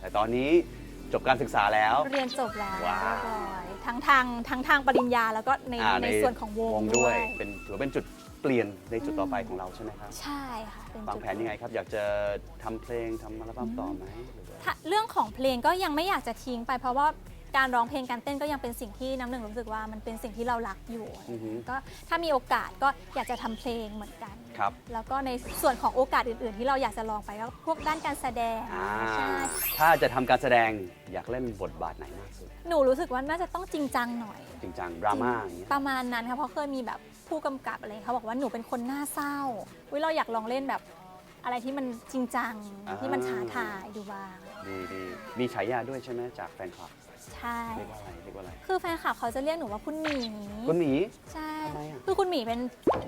แต่ตอนนี้จบการศึกษาแล้ว เรียนจบแล้วว้าว เรียบร้อยทั้งทางทั้งทางปริญญาแล้วก็ในอ่าในส่วนของวงด้วยด้วย เป็นถือว่าเป็นจุดเปลี่ยนในจุดต่อไปของเราใช่ไหมครับ ใช่ค่ะเป็นวางจุด แผนยังไงครับ อยากจะทำเพลงทำอัลบั้มต่อไหมหรือว่า ถ้าเรื่องของเพลงก็ยังไม่อยากจะทิ้งไปเพราะว่า การร้องเพลงการเต้นก็ยังเป็นสิ่งที่น้ำหนึ่งรู้สึกว่ามันเป็นสิ่งที่เรารักอยู่ อือฮึ ก็ถ้ามีโอกาสก็อยากจะทำเพลงเหมือนกัน ครับ แล้วก็ในส่วนของโอกาสอื่น ๆ ที่เราอยากจะลองไปก็พวกด้านการแสดงอ่า ใช่ถ้าจะทำการแสดงอยากเล่นบทบาทไหนมากสุด หนูรู้สึกว่าน่าจะต้องจริงจังหน่อย จริงจังดราม่าอย่างเงี้ย ประมาณนั้นค่ะเพราะเคยมีแบบผู้กำกับอะไรเขาบอกว่าหนูเป็นคนหน้าเศร้าวิเราอยากลองเล่นแบบอะไรที่มันจริงจังที่มันท้าทายดูบ้าง ดีดีมีฉายาด้วยใช่ไหมจากแฟนคลับ ใช่ เรียกว่าอะไรเรียกว่าอะไรคือแฟนคลับเขาจะเรียกหนูว่าคุณหมี คุณหมี ใช่ ทำไมอะ คือคุณหมีเป็น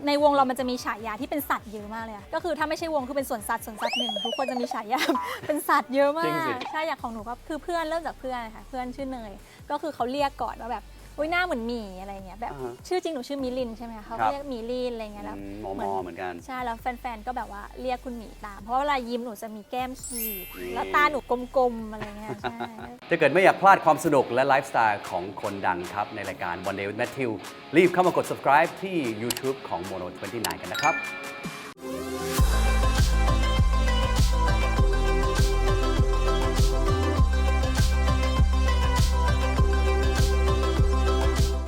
ในวงเรามันจะมีฉายาที่เป็นสัตว์เยอะมากเลยอะก็คือถ้าไม่ใช่วงคือเป็นสวนสัตว์สวนสัตว์หนึ่งทุกคนจะมีฉายา เป็นสัตว์เยอะมาจริงสิ ก ใช่ อย่างของหนูก็คือเพื่อนเริ่มจากเพื่อนค่ะ เพื่อนชื่อเนย ก็คือเขาเรียกก่อนว่าแบบ อุ้ยหน้าเหมือนหมีอะไรเงี้ยแบบอ่าฮะชื่อจริงหนูชื่อมิลินใช่ไหมคะเขาครัก็บ เรียกหมีลินอะไรเงี้ยแล้วอืมหมอมอเหมือนกัน ใช่แล้วแฟนๆก็แบบว่าเรียกคุณหมีตาม เพราะว่าเวลายิ้มหนูจะมีแก้มขีดนี่ แล้วตาหนูกลมๆอะไรเงี้ยใช่ ถ้าเกิดไม่อยากพลาดความสนุกและไลฟ์สไตล์ของคนดังครับ ในรายการ One Day with Matthew รีบเข้ามากด subscribe ที่ YouTube ของ Mono 29 กันนะครับ